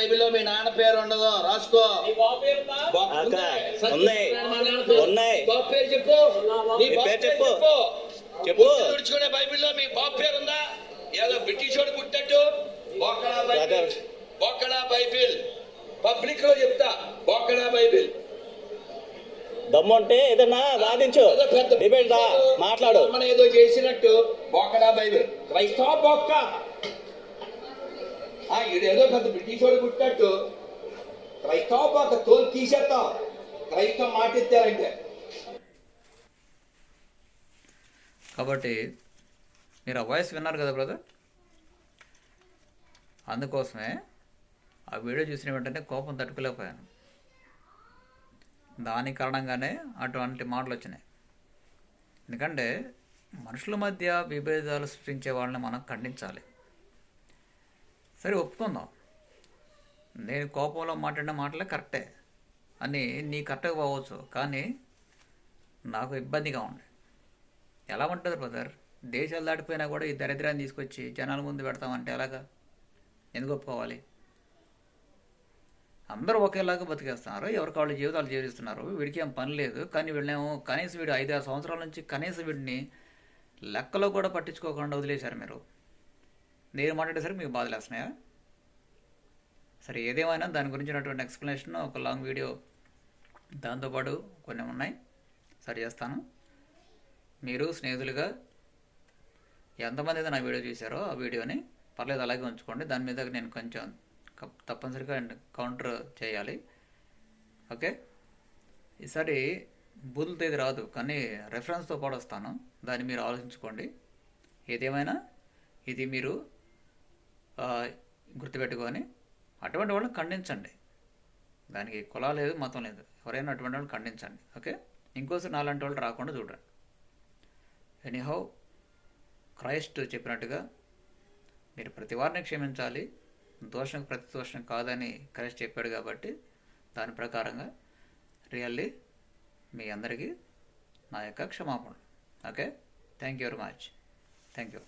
బైబిల్లో మీ నాన్న పేరు ఉండదు. రాసుకో. ఉన్నాయి. పేరు చెప్పు. నీ పేరు చెప్పు. తుడుచుకునే బైబిల్లో మీ బాబు పేరు ఉందా? ఏదో బ్రిటిష్ వాడు పుట్టినట్టు. బొక్కడా బైబిల్. బొక్కడా బైబిల్. పబ్లిక్లో చెప్తా. బొక్కడా బైబిల్. దమ్ముంటే ఏదన్నా వాదించు. డిబేట్ రా మాట్లాడు. మనం ఏదో చేసినట్టు బొక్కడా బైబిల్. క్రైస్తవ బొక్క. ఏదో పెద్ద బ్రిటిష్ వాడు పుట్టినట్టు. క్రైస్తవ తోలు తీసేస్తాం. క్రైస్తవ మాట కాబట్టి మీరు ఆ వాయిస్ విన్నారు కదా బ్రదర్ అందుకోసమే ఆ వీడియో చూసిన వెంటనే కోపం తట్టుకోలేకపోయాను. దాని కారణంగానే అటువంటి మాటలు వచ్చినాయి. ఎందుకంటే మనుషుల మధ్య విభేదాలు సృష్టించే వాళ్ళని మనం ఖండించాలి. సరే ఒప్పుకుందాం. నేను కోపంలో మాట్లాడిన మాటలే కరెక్టే. అని నీ కరెక్ట్గా పోవచ్చు కానీ నాకు ఇబ్బందిగా ఉంది. ఎలా ఉంటుంది బ్రదర్? దేశాలు దాటిపోయినా కూడా ఈ దరిద్రాన్ని తీసుకొచ్చి జనాల ముందు పెడతామంటే ఎలాగా? ఎందుకు ఒప్పుకోవాలి? అందరూ ఒకేలాగా బతికేస్తున్నారు ఎవరికి వాళ్ళ జీవితాలు జీవిస్తున్నారు వీడికి ఏం పని లేదు కానీ వీళ్ళేమో కనీసం వీడు ఐదారు ఆరు సంవత్సరాల నుంచి కనీసం వీడిని లెక్కలో కూడా పట్టించుకోకుండా వదిలేశారు మీరు. నేను మాట్లాడేసరికి మీకు బాధలు వస్తున్నాయా? సరే ఏదేమైనా దాని గురించినటువంటి ఎక్స్ప్లెనేషన్ ఒక లాంగ్ వీడియో దాంతోపాటు కొన్ని ఉన్నాయి. సరి చేస్తాను. మీరు స్నేహితులుగా ఎంతమంది అయితే నా వీడియో చూసారో ఆ వీడియోని పర్లేదు అలాగే ఉంచుకోండి. దాని మీద నేను కొంచెం తప్పనిసరిగా కౌంటర్ చేయాలి. ఓకే? ఈసారి బుల్ తేది రాదు కానీ రెఫరెన్స్తో పాటు వస్తాను. దాన్ని మీరు ఆలోచించుకోండి. ఏదేమైనా ఇది మీరు గుర్తుపెట్టుకొని అటువంటి వాళ్ళని ఖండించండి. దానికి కులం లేదు మతం లేదు. ఎవరైనా అటువంటి వాళ్ళని ఖండించండి. ఓకే? ఇంకోసారి నాలాంటి వాళ్ళు రాకుండా చూడండి. ఎనీహౌ క్రైస్ట్ చెప్పినట్టుగా మీరు ప్రతి వారిని క్షమించాలి. దోషం ప్రతి దోషం కాదని క్రైస్ట్ చెప్పాడు కాబట్టి దాని ప్రకారంగా రియల్లీ మీ అందరికీ నా యొక్క క్షమాపణ okay? Thank you very much thank you